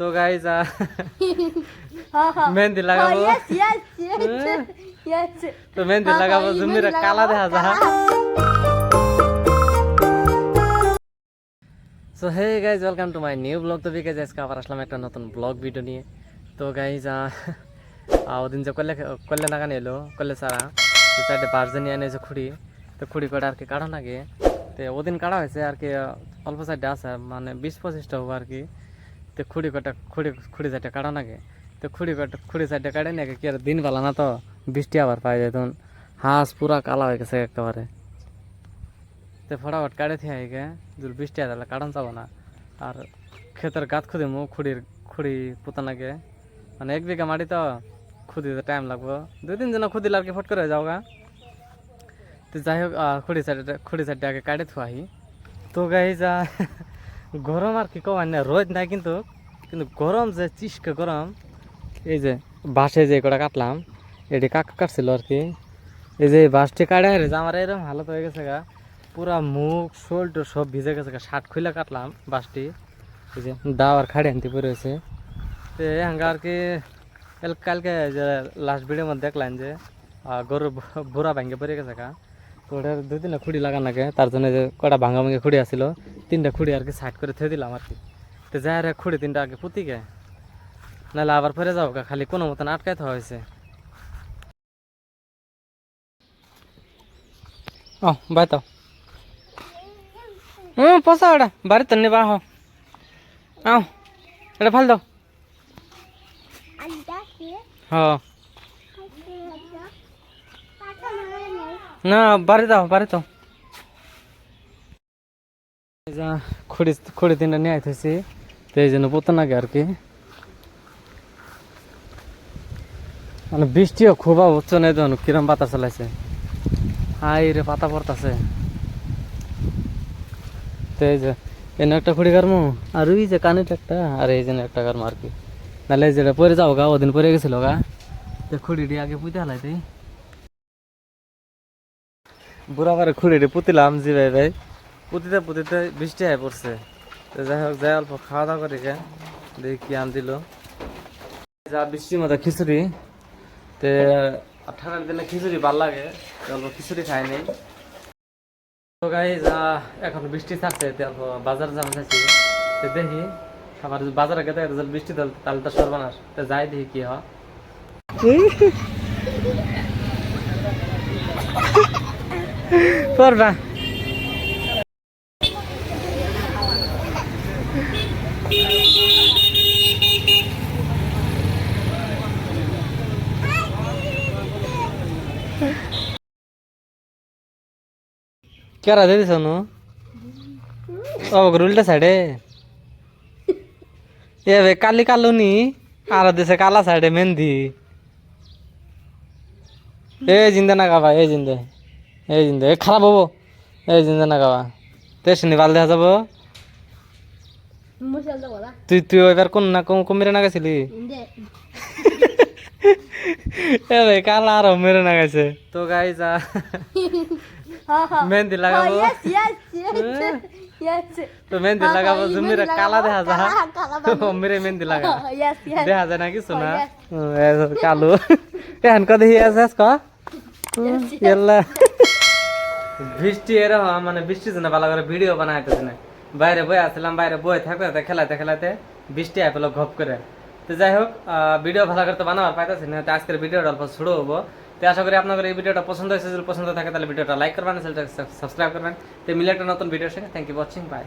তো গাইজ মেহেন্দি লাগাবো। Yes yes হ্যাঁ। তো মেহেন্দি লাগাবো জুমিরা কালা দেখা যা। So hey guys welcome to my new blog তো বিকাজ আজকে আবার আসলাম একটা নতুন ব্লগ ভিডিও নিয়ে। তো গাইজ ওদিন যে করলে করলে নাগান এলো করলে সারা তো চারটে বার্জে নিয়ে এনেছে খুঁড়ি তো খুঁড়ি করে আর কি কাটা নাগে তো ওদিন কাটা হয়েছে আর কি অল্প সাইডে আছে মানে বিশ পঁচিশটা হব আর কি। তো খুঁড়ি কটা খুঁড়ি খুঁড়ি সাইডে কাটা নাগে। তো খুঁড়ি কটা, খুঁড়ি সাইডে কাটে নাকি কি আর দিন বেলা না তো, বৃষ্টি আবার পাই যায় তখন। হাঁস পুরা কালা হয়ে গেছে একেবারে। তো ফটাফট কাটে থিয়ে আইগে যদি বৃষ্টি তাহলে কাটান যাব না। আর ক্ষেতের গাত খুদে মু খুঁড়ির, খুঁড়ি পুতানাকে মানে এক বিঘা মাটি তো, খুদিতে টাইম লাগবো। দুই তিন জন খুদিলে আর কি ফট করে যাও গা। তো যাই হোক খুঁড়ি সাইডে খুঁড়ি সাইডে আগে কাটে থুয়াহি তো গাই যা গরম আর কি কমার না রোদ নাই কিন্তু কিন্তু গরম যে চিসকে গরম, এই যে বাঁশে যে কটা কাটলাম, এটি কাকা কাটছিল আর কি। এই যে বাঁশটি কাটে রে আমার এরকম হালত হয়ে গেছে গা, পুরা মুখ শোল্ড সব ভিজে গেছে গা শার্ট খুলে কাটলাম বাঁশটি। এই যে দাও আর খাড়ি আনতে পড়ে আছে তো হাঙ্গা আর কি কাল- কালকে যে লাস্ট ভিডিওর মধ্যে দেখলাম যে ব- বুড়া ভাঙ্গে পড়ে গেছে গা। তো ওটার দুই তিনটা খুঁড়ি লাগান লাগে তার জন্য যে কটা ভাঙ্গা ভাঙ্গে খুঁড়ি আসছিল তিনটা খুঁড়ি আর কি সাইড করে থে দিলাম আর কি। তো যাই রে খুঁড়ি তিনটা আগে পুঁতি গে। নাহলে আবার ফেরে যাও গা খালি কোনো মতন আটকাইতে হয়েছে। ও বাই তো হুম পোষা ওটা বাড়ি তো নেবা হো আও এটা ফাল দাও। হ্যাঁ না, বাড়ি দাও বাড়ি তো খুঁড়ি খুঁড়ি তিনটা নিয়ে আইতেছি, তো এই জন্য পোতা নাগে আর কি। মানে বৃষ্টিও খুব উচ্চ নেই তো কিরম পাতা চালাইছে। হাই রে, পাতা পড়তাছে। তো এই যে, এনে একটা খুঁড়ি কারমু আর ওই যে কানের একটা, আর এই যে একটা কারমু আর কি। নাহলে যেটা পরে যাও গা, ওদিন পরে গেছিল গা। খুঁড়িটি আগে পুঁতে হালাই দিই বুড়া পারে খুঁড়িটি পুতিলাম জি ভাই ভাই। পুতিতে পুতিতে বৃষ্টি হয়ে পড়ছে। তো যাই হোক, যাই অল্প খাওয়া দাওয়া করি গে, দেখি কি আন দিল। যা বৃষ্টির মতো খিচুড়ি, তে ঠান্ডার দিনে খিচুড়ি ভালো লাগে অল্প খিচুড়ি খাই নেই। তো গাই যা এখন বৃষ্টি থাকছে অল্প বাজার যাওয়া যাচ্ছি তো দেখি, আবার বাজারে গেতে বৃষ্টি তাহলে তো সর্বনাশ তো যাই দেখি কি হয়। করবা কেরা দিদি সোনু ও উল্টা সাইডে এ বে কালি কালো নি আর দেশে কালা সাইডে মেহেন্দি এ জিন্দা না গাবা এ জিন্দে এই জিন্দে এ খারাপ হব। এই জিন্দা না গাবা তে শুনি ভালো দেখা যাব? না তুই তুই এবার কোন না কোন কোন মেরে না গেছিলি? এ ভাই কালা আর মেরে না গেছে। তো গাই যা হ্যাঁ হ্যাঁ। মেহেন্দি লাগাবো ইয়েস ইয়েস তো মেহেন্দি লাগাবো। জুমিরা কালা দেখা যা। মেরে মেহেন্দি লাগা। ইয়েস দেখা যায় না কিছু না। এই যে কালো। এখন হিয়ে আছে ক। ইয়াল্লা। বৃষ্টি এরকম মানে বৃষ্টির জন্য ভালো করে ভিডিও বানাইতেছে না। বাইরে বই আসলাম, বাইরে বই থাকতে খেলাতে খেলাতে বৃষ্টি আপেল পেল ঘপ করে। তো যাই হোক ভিডিও ভালো করে তো বানাবার পাইতেছি না, তো আজকের ভিডিওটা অল্প শুরু হব। তো আশা করি আপনাদের এই ভিডিওটা পছন্দ হয়েছে, যদি পছন্দ থাকে তাহলে ভিডিওটা লাইক করবেন সাবস্ক্রাইব করবেন। তো মিলে একটা নতুন ভিডিওর সঙ্গে থ্যাংক ইউ ওয়াচিং বাই